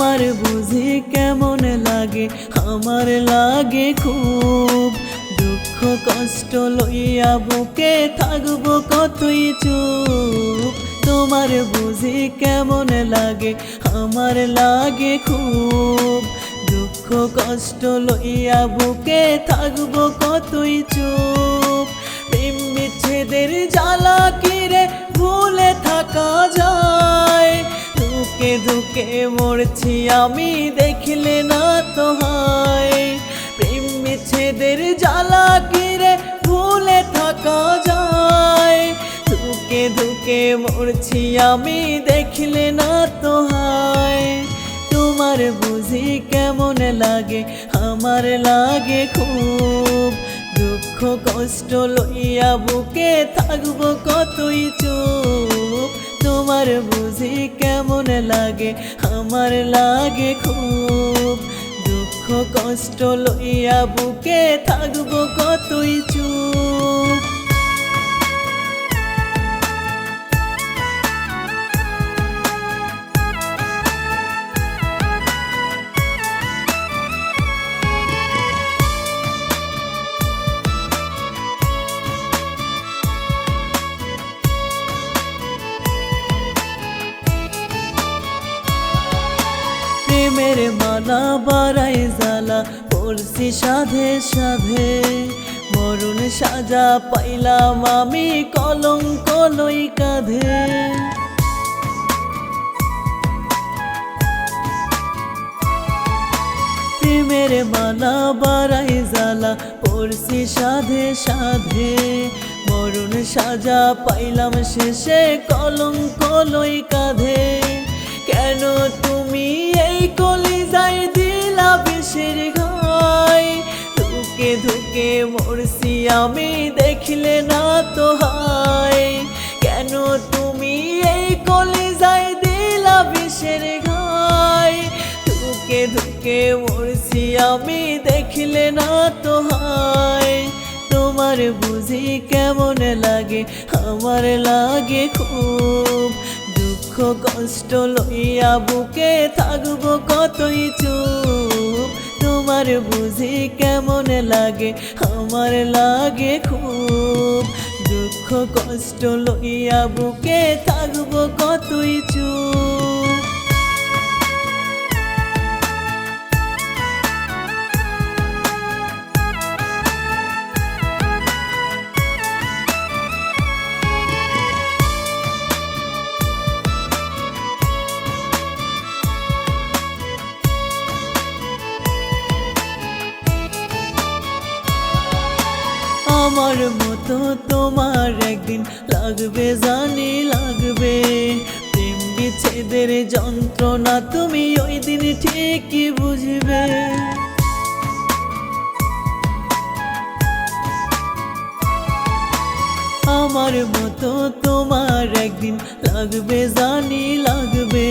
তোমার বুঝি কেমন লাগে? আমার লাগে খুব দুঃখ, কষ্ট লইয়া বুকে থাকব কতই চুপ? তোমার বুঝি কেমন লাগে? আমার লাগে খুব দুঃখ, কষ্ট লইয়া বুকে থাকব কতই চুপ? ধুকে মরছি আমি দেখলে না তো হয়। প্রেম বিচ্ছেদের জ্বালা কিরে ভুলে থাকা যায়। ধুকে ধুকে মরছি আমি দেখলে না তো হয়। তোমার বুঝি কেমন লাগে, আমার লাগে খুব। দুঃখ কষ্ট লইয়া বুকে থাকব কতই চুপ। তোমার বুঝি কেমন লাগে? আমার লাগে খুব দুঃখ কষ্ট লইয়া বুকে থাকব কতই মালা বাড়াই জ্বালা পড়ছি সাধে সাধে। মরুণ সাজা পাইলাম আমি কলঙ্ক লই কাঁধে। প্রেমের মালা বাড়াই জ্বালা পড়ছি সাধে সাধে। মরুণ সাজা পাইলাম শেষে কলঙ্ক লই কাঁধে। বিষের ঘাই। ধুকে ধুকে মরছি আমি, দেখলে না তো হায় কেন তুমি এই কলিজাই দিলা বিষের ঘাই? ধুকে ধুকে মরছি আমি, দেখলে না তো হায় তোমার বুঝি কেমন লাগে, আমার লাগে খুব। দুঃখ কষ্ট লইয়া বুকে থাকব কতই চুপ। তোমার বুঝি কেমন লাগে? আমার লাগে খুব দুঃখ কষ্ট লইয়া বুকে থাকব কতই চুপ। আমার মতো তোমার একদিন লাগবে, জানি লাগবে। প্রেম বিচ্ছেদের যন্ত্রণা তুমি ওই দিন ঠিকই বুঝবে। আমার মতো তোমার একদিন লাগবে, জানি লাগবে।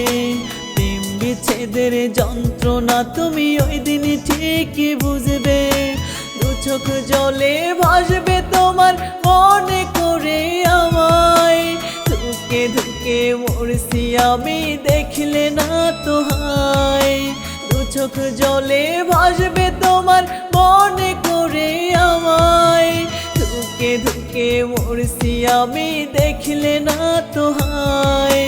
প্রেম বিচ্ছেদের যন্ত্রণা তুমি ওই দিন ঠিকই বুঝবে। চোখ জলে ভাসবে তোমার মনে করে আমায়। ধুকে ধুকে মরছি আমি, দেখলে না তো হায়। দু চোখ জলে ভাসবে তোমার মনে করে আমায়। ধুকে ধুকে মরছি আমি, দেখলে না তো হায়।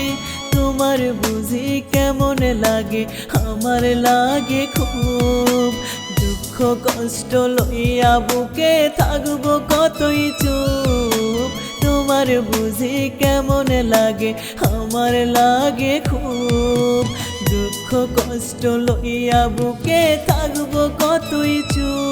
তোমার বুঝি কেমন লাগে, আমার লাগে খুব। কষ্ট লইয়া বুকে থাকব কতই চুপ। তোমার বুঝি কেমন লাগে, আমার লাগে খুব। দুঃখ কষ্ট লইয়া বুকে থাকব কতই চুপ।